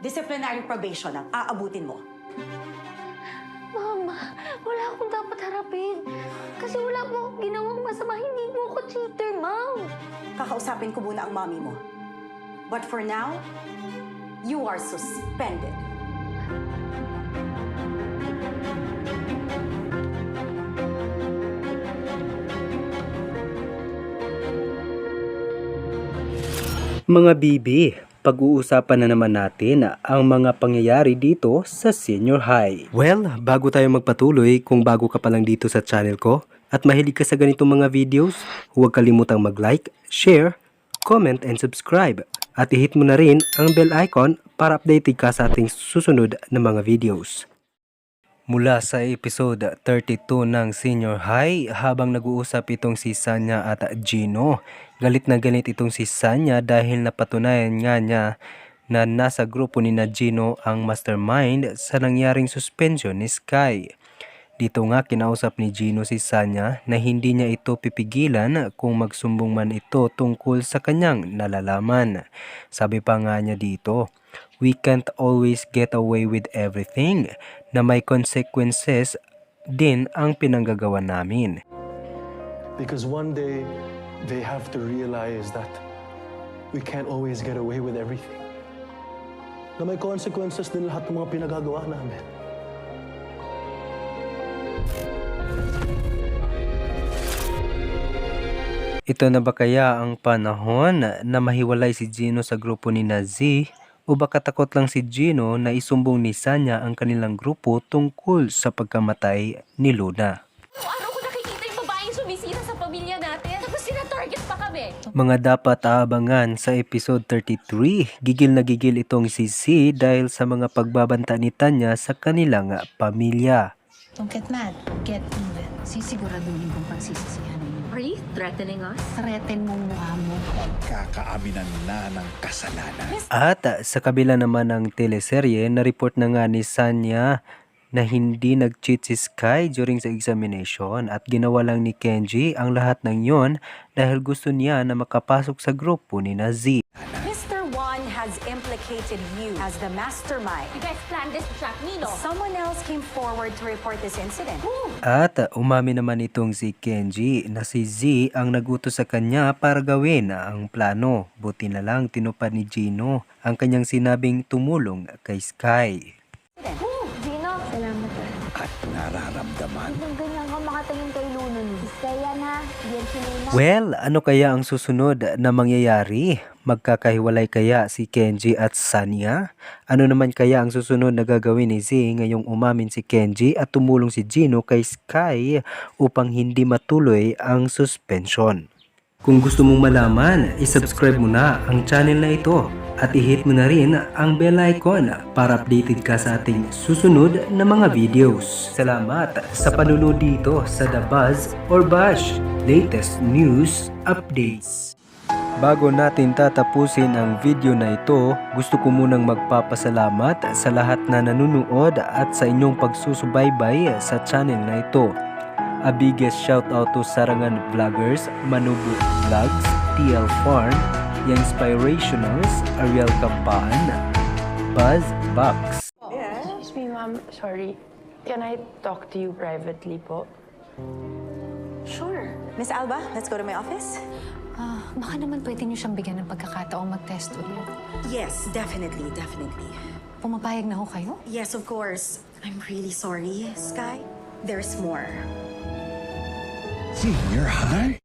Disciplinary probation ang aabutin mo. Mama, wala akong dapat harapin. Kasi wala po akong ginawang masama. Hindi po ako cheater, Mom. Kakausapin ko muna ang mommy mo. But for now, you are suspended. Mga bibi, pag-uusapan na naman natin ang mga pangyayari dito sa senior high. Well, bago tayo magpatuloy, kung bago ka pa lang dito sa channel ko at mahilig ka sa ganitong mga videos, huwag kalimutang mag-like, share, comment, and subscribe. At i-hit mo na rin ang bell icon para updated ka sa ating susunod na mga videos. Mula sa episode 32 ng Senior High habang nag-uusap itong si Sanya at Gino. Galit na galit itong si Sanya dahil napatunayan nga niya na nasa grupo ni na Gino ang mastermind sa nangyaring suspension ni Sky. Dito nga kinausap ni Gino si Sanya na hindi niya ito pipigilan kung magsumbong man ito tungkol sa kanyang nalalaman. Sabi pa nga niya dito, we can't always get away with everything na may consequences din ang pinanggagawa namin. Because one day, they have to realize that we can't always get away with everything. Na may consequences din lahat ng mga pinagagawa namin. Ito na ba kaya ang panahon na mahiwalay si Gino sa grupo ni Nazi o baka takot lang si Gino na isumbong ni Sanya ang kanilang grupo tungkol sa pagkamatay ni Luna? Araw ko nakikita yung babaeng sumisira sa pamilya natin. Tapos sinatarget pa kami. Mga dapat aabangan sa episode 33. Gigil na gigil itong si C dahil sa mga pagbabanta ni Tanya sa kanilang pamilya. Don't get mad. Get even. Sisiguraduhin kong pagsisisihan. Are you threatening us? Threaten mong mukha mo. Kakaaminan na ng kasalanan. At uh, sa kabila naman ng teleserye, na-report na nga ni Sanya na hindi nag-cheat si Sky during sa examination at ginawa lang ni Kenji ang lahat ng yon dahil gusto niya na makapasok sa grupo ni Nazi. Juan has implicated you as the mastermind. You guys planned this to trap me, no? Someone else came forward to report this incident. At uh, umami naman itong si Kenji na si Z ang nagutos sa kanya para gawin ang plano. Buti na lang tinupad ni Gino ang kanyang sinabing tumulong kay Sky. Gino, salamat ah. At nararamdaman Nung ganyan ka makatingin kay Luna ni. Kaya na, diyan si Luna. Well, ano kaya ang susunod na mangyayari? Magkakahiwalay kaya si Kenji at Sanya? Ano naman kaya ang susunod na gagawin ni Z ngayong umamin si Kenji at tumulong si Gino kay Sky upang hindi matuloy ang suspension? Kung gusto mong malaman, isubscribe mo na ang channel na ito at i-hit mo na rin ang bell icon para updated ka sa ating susunod na mga videos. Salamat sa panunod dito sa The Buzz or Bash, latest news updates. Bago natin tatapusin ang video na ito, gusto ko munang magpapasalamat sa lahat na nanonood at sa inyong pagsusubaybay sa channel na ito. A biggest shout out to Sarangan Vloggers, Manubu Vlogs, TL Farm, The Inspirationals, Ariel Campaan, Buzz Box. Excuse me, ma'am. Sorry. Can I talk to you privately po? Sure. Miss Alba, let's go to my office. Ah, baka naman pwede niyo siyang bigyan ng pagkakataong mag-test ulit. Yes, definitely, definitely. Pumapayag na ho kayo? Yes, of course. I'm really sorry, Sky. There's more. Senior high?